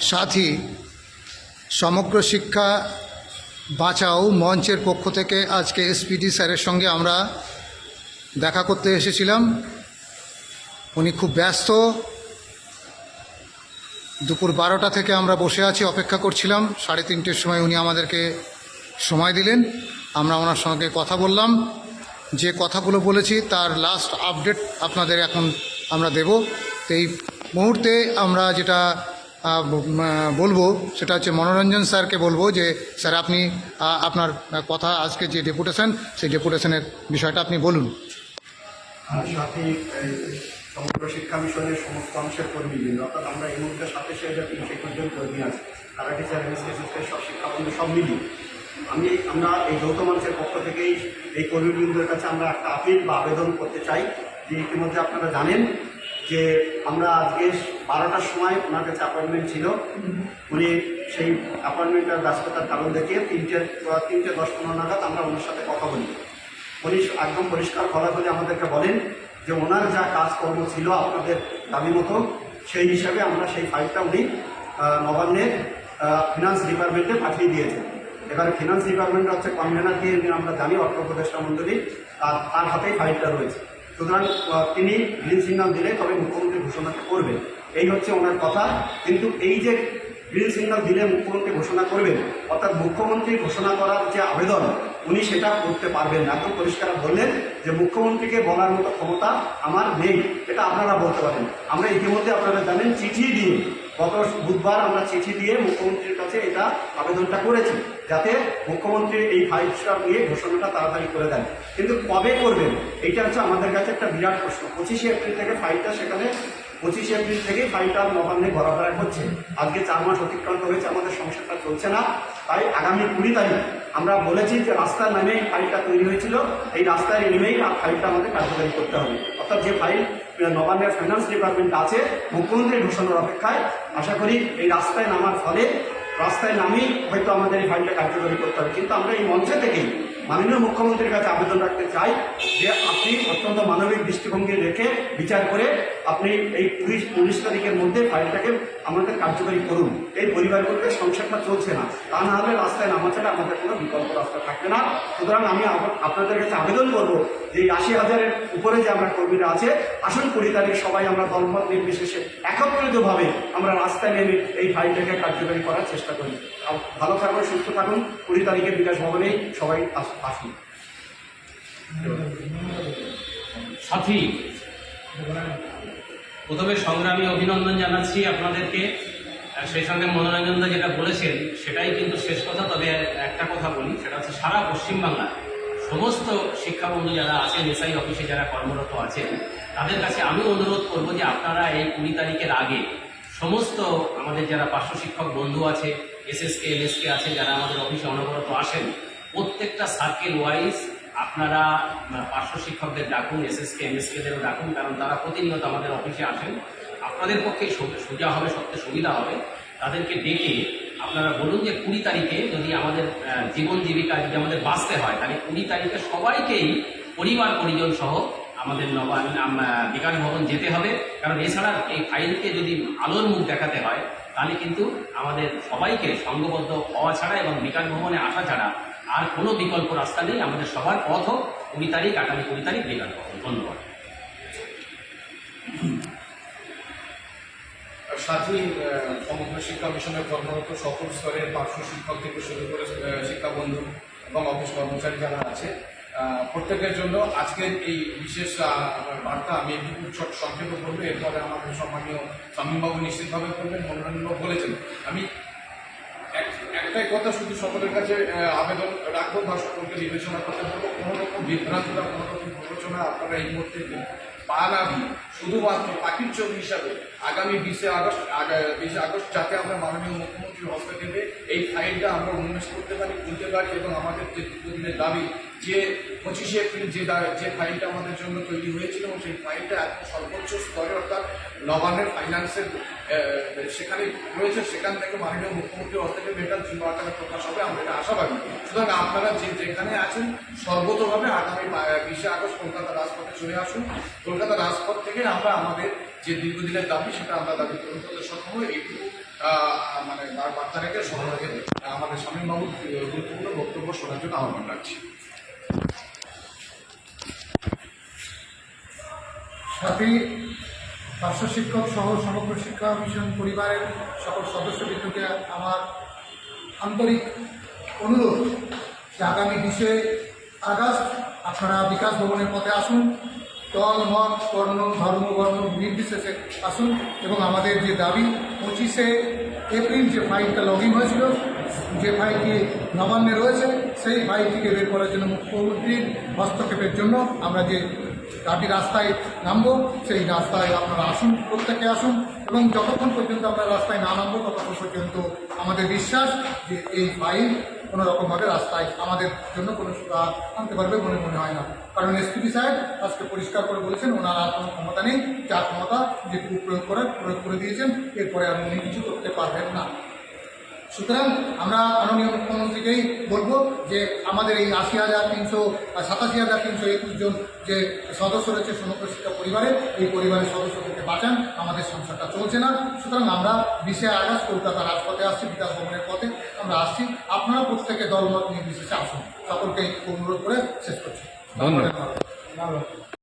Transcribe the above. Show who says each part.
Speaker 1: সাথী, সমগ্র শিক্ষা বাঁচাও মঞ্চের পক্ষ থেকে আজকে এসপিডি স্যারের সঙ্গে আমরা দেখা করতে এসেছিলাম। উনি খুব ব্যস্ত। দুপুর বারোটা থেকে আমরা বসে আছি, অপেক্ষা করছিলাম। সাড়ে তিনটের সময় উনি আমাদেরকে সময় দিলেন। আমরা ওনার সঙ্গে কথা বললাম। যে কথাগুলো বলেছি তার লাস্ট আপডেট আপনাদের এখন আমরা দেব। তো এই মুহূর্তে আমরা যেটা বলব, সেটা হচ্ছে মনোরঞ্জন স্যারকে বলব যে, স্যার আপনি আপনার কথা আজকে যে ডেপুটেশন, সেই ডেপুটেশনের বিষয়টা আপনি বলুন।
Speaker 2: সাথে সমগ্র শিক্ষা মিশনের সমস্ত অংশের কর্মীবৃন্দ, অর্থাৎ আমরা এই মুহূর্তে সাথে সে হাজার তিনশো একুশ জন কর্মী আছে। তারা টিচার এমএসকেসিসের সব শিক্ষাবন্ধু, সব মিলিয়ে। আমি, আমরা এই যৌথ মঞ্চের পক্ষ থেকেই এই কর্মীবৃন্দের কাছে আমরা একটা আপিল বা আবেদন করতে চাই, যে ইতিমধ্যে আপনারা জানেন যে আমরা আজকে বারোটার সময় ওনার কাছে অ্যাপয়েন্টমেন্ট ছিল। উনি সেই অ্যাপয়েন্টমেন্টের ব্যস্ততার কারণ দেখিয়ে তিনটে তিনটে দশ পনেরো নাগাদ আমরা ওনার সাথে কথা বলি। উনি একদম পরিষ্কার খোলাখুলি আমাদেরকে বলেন যে ওনার যা কাজকর্ম ছিল আপনাদের দাবি মতো, সেই হিসাবে আমরা সেই ফাইলটা উনি নবান্নের ফিনান্স ডিপার্টমেন্টে পাঠিয়ে দিয়েছেন। এবার ফিনান্স ডিপার্টমেন্ট হচ্ছে কনভেনার দিয়ে আমরা জানি, অর্থ উপদেষ্টা মন্ডলী, তার হাতেই ফাইলটা রয়েছে। সুতরাং তিনি গ্রিন সিগন্যাল দিলে তবে মুখ্যমন্ত্রী ঘোষণা করবেন। এই হচ্ছে ওনার কথা। কিন্তু এই যে গ্রিন সিগন্যাল দিলে মুখ্যমন্ত্রী ঘোষণা করবেন, অর্থাৎ মুখ্যমন্ত্রী ঘোষণা করার যে আবেদন, উনি সেটা করতে পারবেন না। এত পরিষ্কার বললেন যে মুখ্যমন্ত্রীকে বলার মতো ক্ষমতা আমার নেই। এটা আপনারা বলতে পারেন। আমরা ইতিমধ্যে আপনারা জানেন চিঠি দিয়ে গত বুধবার আমরা চিঠি দিয়ে মুখ্যমন্ত্রীর কাছে এটা আবেদনটা করেছি, যাতে মুখ্যমন্ত্রী এই ফাইলটা নিয়ে ঘোষণাটা তাড়াতাড়ি করে দেন। কিন্তু কবে করবেন? এইটা হচ্ছে আমাদের কাছে একটা বিরাট প্রশ্ন। পঁচিশে এপ্রিল থেকে ফাইলটা সেখানে, পঁচিশে এপ্রিল থেকেই ফাইলটা নবান্নে ঘোরাফেরা হচ্ছে। আজকে চার মাস অতিক্রান্ত হয়েছে আমাদের সংসারটা চলছে না। তাই আগামী কুড়ি তারিখ আমরা বলেছি যে রাস্তার নামেই ফাইলটা তৈরি হয়েছিল। এই রাস্তায় নেমেই ফাইলটা আমাদের কার্যকারী করতে হবে। অর্থাৎ যে ফাইল নবান্নের ফাইন্যান্স ডিপার্টমেন্ট আছে, মুখ্যমন্ত্রীর ঘোষণার অপেক্ষায়। আশা করি এই রাস্তায় নামার ফলে রাস্তায় নামেই হয়তো আমাদের এই ফাইলটা কার্যকরী করতে হবে। কিন্তু আমরা এই মঞ্চে থেকেই মাননীয় মুখ্যমন্ত্রীর কাছে আবেদন রাখতে চাই যে আপনি অত্যন্ত মানবিক দৃষ্টিভঙ্গি রেখে বিচার করে আপনি এই উনিশ উনিশ তারিখের মধ্যে ফাইলটাকে আমাদের কার্যকরী করুন। এই পরিবারগুলোকে সংসারটা চলছে না। তা না হলে রাস্তায় নামা ছাড়া আমাদের কোনো বিকল্প রাস্তা থাকবে না। সুতরাং আমি আপনাদের কাছে আবেদন করব যে আশি হাজারের উপরে যে আমরা কর্মীরা আছে, আসুন কুড়ি তারিখ সবাই আমরা দলমত নির্বিশেষে একত্রিতভাবে আমরা রাস্তায় নেমে এই ফাইলটাকে কার্যকরী করার চেষ্টা করি। ভালো থাকবেন সুস্থ থাকুন, কুড়ি তারিখে বিকাশ ভবনেই সবাই আস- আসুন।
Speaker 3: সাথী, প্রথমে সংগ্রামী অভিনন্দন জানাচ্ছি আপনাদেরকে। সেই সঙ্গে মনোরঞ্জনদা যেটা বলেছেন, সেটাই কিন্তু শেষ কথা, তবে একটা কথা বলি, সেটা হচ্ছে সারা পশ্চিমবাংলা সমস্ত শিক্ষাবন্ধু যারা আছেন এসআই অফিসে যারা কর্মরত আছেন, তাদের কাছে আমি অনুরোধ করব যে আপনারা এই কুড়ি তারিখের আগে সমস্ত আমাদের যারা পার্শ্ব শিক্ষক বন্ধু আছে এসএসকে এলএসকে আছে, যারা আমাদের অফিসে অনবরত আসেন, প্রত্যেকটা সার্কেল ওয়াইজ আপনারা পার্শ্ব শিক্ষকদের ডাকুন এসএসকে এমএসকেদেরও ডাকুন, কারণ তারা প্রতিনিয়ত আমাদের অফিসে আসেন। আপনাদের পক্ষে সোজা হবে, সবচেয়ে সুবিধা হবে। তাদেরকে ডেকে আপনারা বলুন যে কুড়ি তারিখে যদি আমাদের জীবন জীবিকা যদি আমাদের বাঁচতে হয় তাহলে কুড়ি তারিখে সবাইকেই পরিবার পরিজন সহ আমাদের আম, বিকাশ ভবন যেতে হবে। কারণ এছাড়া এই ফাইলকে যদি আলোর মুখ দেখাতে হয় তাহলে কিন্তু আমাদের সবাইকে সংঘবদ্ধ হওয়া ছাড়া এবং বিকাশ ভবনে আসা ছাড়া আর কোনো বিকল্প রাস্তা নেই। আমাদের সবার পথ হোক। কুড়ি তারিখ আগামী কুড়ি তারিখ বিকাশ ভবন। ধন্যবাদ।
Speaker 4: সাথী সমগ্র শিক্ষা মিশনের কর্মরত সকল স্তরের পার্শ্ব শিক্ষক থেকে শুরু করে আহ, শিক্ষা বন্ধু এবং অফিস কর্মচারী যারা আছে প্রত্যেকের জন্য আজকের এই বিশেষ বার্তা আমি একটু ছোট সংক্ষেপে করব এরপরে আমাদের সম্মানীয় স্বামীবাবু নিশ্চিতভাবে করবেন মনোরঞ্জনবাবু বলেছেন। আমি এক- একটাই কথা শুধু সকলের কাছে আবেদন রাখব বা সকলকে বিবেচনা করতে বলব কোনো রকম বিভ্রান্ত বা কোনো রকম প্ররোচনা আপনারা এই মুহূর্তে পা না দিয়ে শুধুমাত্র পাখির চোখ হিসাবে আগামী বিশে আগস্ট বিশে আগস্ট যাতে আমরা মাননীয় মুখ্যমন্ত্রীর হস্তক্ষেপে এই ফাইলটা আমরা উন্মেষ করতে পারি, খুলতে পারি এবং আমাদের যে দীর্ঘদিনের দাবি যে পঁচিশে এপ্রিল যে যে ফাইলটা আমাদের জন্য তৈরি হয়েছিল এবং সেই ফাইলটা এখন সর্বোচ্চ স্তরে, অর্থাৎ নবান্নের ফাইন্যান্সের সেখানে রয়েছে, সেখান থেকে মাননীয় মুখ্যমন্ত্রী হস্তক্ষেপে এটা যুব আকারে প্রকাশ হবে, আমরা এটা আশাবাদী। সুতরাং আপনারা যে যেখানে আছেন, সর্বতভাবে আগামী বিশে আগস্ট কলকাতা রাজপথে চলে আসুন। কলকাতা রাজপথ থেকে আমরা আমাদের যে দীর্ঘদিনের দাবি, সেটা আমরা দাবি পূরণ করতে সক্ষম এইটুকু মানে বার্তা রেখে সকলকে আমাদের স্বামীবাবুর গুরুত্বপূর্ণ বক্তব্য শোনার জন্য আহ্বান রাখছি।
Speaker 1: সাথে, পার্শ্ব শিক্ষক সহ সমগ্র শিক্ষা মিশন পরিবারের সকল সদস্যবৃন্দকে আমার আন্তরিক অনুরোধ যে আগামী বিশে আগস্ট আপনারা বিকাশ ভবনের পথে আসুন, দল, মত, কর্ণ, ধর্ম, বর্ণ নির্বিশেষে আসুন এবং আমাদের যে দাবি, পঁচিশে এপ্রিল যে ফাইলটা লগ ইন হয়েছিল যে ফাইলটি নবান্নে রয়েছে, সেই ফাইলটিকে বের করার জন্য মুখ্যমন্ত্রীর হস্তক্ষেপের জন্য আমরা যে দাবি রাস্তায় নামবো, সেই রাস্তায় আপনারা আসুন, প্রত্যেকে আসুন এবং যতক্ষণ পর্যন্ত আমরা রাস্তায় না নামবো, ততক্ষণ পর্যন্ত আমাদের বিশ্বাস যে এই ফাইল কোনো রকমভাবে রাস্তায় আমাদের জন্য কোনো সুবিধা আনতে পারবে বলে মনে হয় না। কারণ এসপিডি সাহেব আজকে পরিষ্কার করে বলেছেন, ওনার আর কোনো ক্ষমতা নেই, যার ক্ষমতা যেটুকু প্রয়োগ করার, প্রয়োগ করে দিয়েছেন, এরপরে আর উনি কিছু করতে পারবেন না। সুতরাং আমরা মাননীয় মুখ্যমন্ত্রীকেই বলব যে আমাদের এই আশি হাজার তিনশো সাতাশি হাজার তিনশো একুশ জন যে সদস্য রয়েছে সমগ্র শিক্ষা পরিবারে এই পরিবারের সদস্যদেরকে বাঁচান আমাদের সংসারটা চলছে না। সুতরাং আমরা বিশে আগস্ট কলকাতা রাজপথে আসছি বিকাশ ভবনের পথে আমরা আসছি। আপনারা প্রত্যেকে দলমত নির্বিশেষে আসুন। সকলকে অনুরোধ করে শেষ করছি।
Speaker 5: ধন্যবাদ।
Speaker 1: ধন্যবাদ।